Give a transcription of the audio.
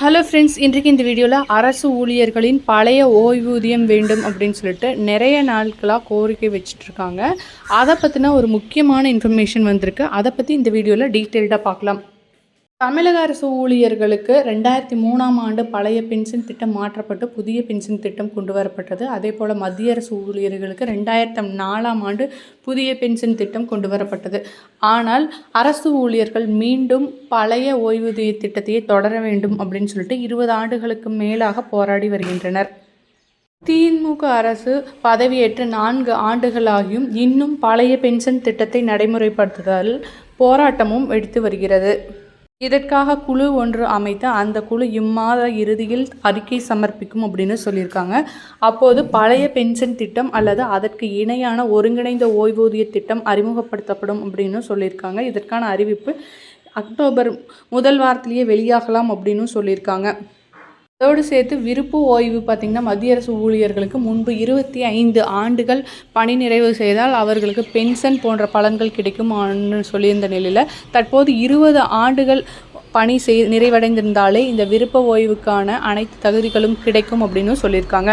Hello friends இன்றைக்கு இந்த வீடியோவில் அரசு ஊழியர்களின் பழைய ஓய்வூதியம் வேண்டும் அப்படின்னு சொல்லிட்டு நிறைய நாட்களாக கோரிக்கை வச்சுட்ருக்காங்க அதை பற்றின ஒரு முக்கியமான இன்ஃபர்மேஷன் வந்திருக்கு. அதை பற்றி இந்த வீடியோவில் டீட்டெயில்டாக பார்க்கலாம். தமிழக அரசு ஊழியர்களுக்கு ரெண்டாயிரத்தி மூணாம் ஆண்டு பழைய பென்ஷன் திட்டம் மாற்றப்பட்டு புதிய பென்ஷன் திட்டம் கொண்டு வரப்பட்டது. அதே போல் மத்திய அரசு ஊழியர்களுக்கு ரெண்டாயிரத்தி நாலாம் ஆண்டு புதிய பென்ஷன் திட்டம் கொண்டு வரப்பட்டது. ஆனால் அரசு ஊழியர்கள் மீண்டும் பழைய ஓய்வூதிய திட்டத்தையே தொடர வேண்டும் அப்படின்னு சொல்லிட்டு இருபது ஆண்டுகளுக்கு மேலாக போராடி வருகின்றனர். திமுக அரசு பதவியேற்று நான்கு ஆண்டுகளாகியும் இன்னும் பழைய பென்ஷன் திட்டத்தை நடைமுறைப்படுத்துதல் போராட்டமும் வெடித்து வருகிறது. இதற்காக குழு ஒன்று அமைத்து அந்த குழு இம்மாத இறுதியில் அறிக்கை சமர்ப்பிக்கும் அப்படின்னு சொல்லியிருக்காங்க. அப்போது பழைய பென்ஷன் திட்டம் அல்லது அதற்கு இணையான ஒருங்கிணைந்த ஓய்வூதிய திட்டம் அறிமுகப்படுத்தப்படும் அப்படின்னு சொல்லியிருக்காங்க. இதற்கான அறிவிப்பு அக்டோபர் முதல் வாரத்திலேயே வெளியாகலாம் அப்படின்னு சொல்லியிருக்காங்க. அதோடு சேர்த்து விருப்பு ஓய்வு பார்த்திங்கன்னா மத்திய அரசு ஊழியர்களுக்கு முன்பு இருபத்தி ஐந்து ஆண்டுகள் பணி நிறைவு செய்தால் அவர்களுக்கு பென்ஷன் போன்ற பலன்கள் கிடைக்கும்னு சொல்லியிருந்த நிலையில் தற்போது இருபது ஆண்டுகள் பணி செய் நிறைவடைந்திருந்தாலே இந்த விருப்ப ஓய்வுக்கான அனைத்து தகுதிகளும் கிடைக்கும் அப்படின்னு சொல்லியிருக்காங்க.